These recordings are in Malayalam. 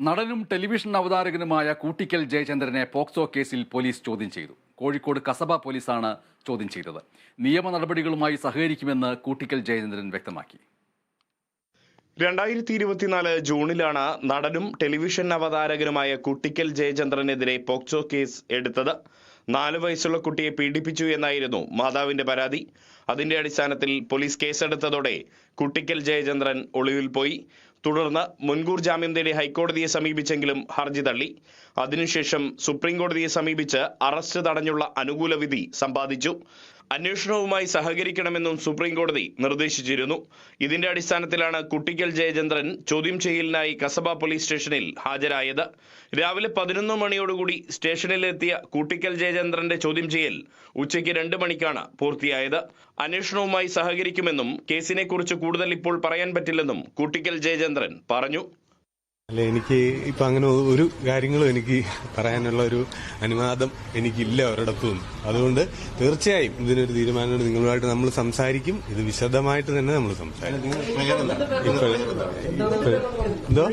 നടനും ടെലിവിഷൻ അവതാരകനുമായ കൂട്ടിക്കൽ ജയചന്ദ്രനെ പോക്സോ കേസിൽ പോലീസ് ചോദ്യം ചെയ്തു. കോഴിക്കോട് കസബ പോലീസാണ് ചോദ്യം ചെയ്തത്. നിയമ നടപടികളുമായി സഹകരിക്കുമെന്ന് കൂട്ടിക്കൽ ജയചന്ദ്രൻ വ്യക്തമാക്കി. രണ്ടായിരത്തി ഇരുപത്തിനാല് ജൂണിലാണ് നടനും ടെലിവിഷൻ അവതാരകനുമായ കുട്ടിക്കൽ ജയചന്ദ്രനെതിരെ പോക്സോ കേസ് എടുത്തത്. നാല് വയസ്സുള്ള കുട്ടിയെ പീഡിപ്പിച്ചു എന്നായിരുന്നു മാതാവിന്റെ പരാതി. അതിന്റെ അടിസ്ഥാനത്തിൽ പോലീസ് കേസെടുത്തതോടെ കുട്ടിക്കൽ ജയചന്ദ്രൻ ഒളിവിൽ പോയി. തുടർന്ന് മുൻകൂർ ജാമ്യം തേടി ഹൈക്കോടതിയെ സമീപിച്ചെങ്കിലും ഹർജി തള്ളി. അതിനുശേഷം സുപ്രീം കോടതിയെ സമീപിച്ച് അറസ്റ്റ് തടഞ്ഞുള്ള അനുകൂല വിധി സമ്പാദിച്ചു. അന്വേഷണവുമായി സഹകരിക്കണമെന്നും സുപ്രീംകോടതി നിർദ്ദേശിച്ചിരുന്നു. ഇതിന്റെ അടിസ്ഥാനത്തിലാണ് കുട്ടിക്കൽ ജയചന്ദ്രൻ ചോദ്യം ചെയ്യലിനായി കസബ പോലീസ് സ്റ്റേഷനിൽ ഹാജരായത്. രാവിലെ പതിനൊന്ന് മണിയോടുകൂടി സ്റ്റേഷനിലെത്തിയ കുട്ടിക്കൽ ജയചന്ദ്രന്റെ ചോദ്യം ചെയ്യൽ ഉച്ചയ്ക്ക് രണ്ട് മണിക്കാണ് പൂർത്തിയായത്. അന്വേഷണവുമായി സഹകരിക്കുമെന്നും കേസിനെക്കുറിച്ച് കൂടുതൽ ഇപ്പോൾ പറയാൻ പറ്റില്ലെന്നും കുട്ടിക്കൽ ജയചന്ദ്രൻ പറഞ്ഞു. അല്ല എനിക്ക് ഇപ്പൊ അങ്ങനെ ഒരു കാര്യങ്ങളും എനിക്ക് പറയാനുള്ള ഒരു അനുവാദം എനിക്കില്ല ഒരിടത്തും. അതുകൊണ്ട് തീർച്ചയായും ഇതിനൊരു തീരുമാനമാണ് നിങ്ങളുമായിട്ട് നമ്മൾ സംസാരിക്കും. ഇത് വിശദമായിട്ട് തന്നെ നമ്മൾ സംസാരിക്കും. എന്തോ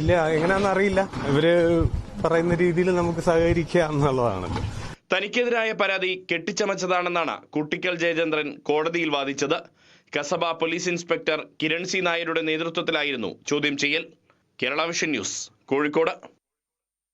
ഇല്ല എങ്ങനെയാണെന്ന് അറിയില്ല. ഇവർ പറയുന്ന രീതിയിൽ നമുക്ക് സഹകരിക്കാം എന്നുള്ളതാണല്ലോ. തനിക്കെതിരായ പരാതി കെട്ടിച്ചമച്ചതാണെന്നാണ് കുട്ടിക്കൽ ജയചന്ദ്രൻ കോടതിയിൽ വാദിച്ചത്. Kasaba police inspector Kiran C നായരുടെ നേതൃത്വത്തിലായിരുന്നു ചോദ്യം ചെയ്യൽ. Kerala vision news Kozhikode.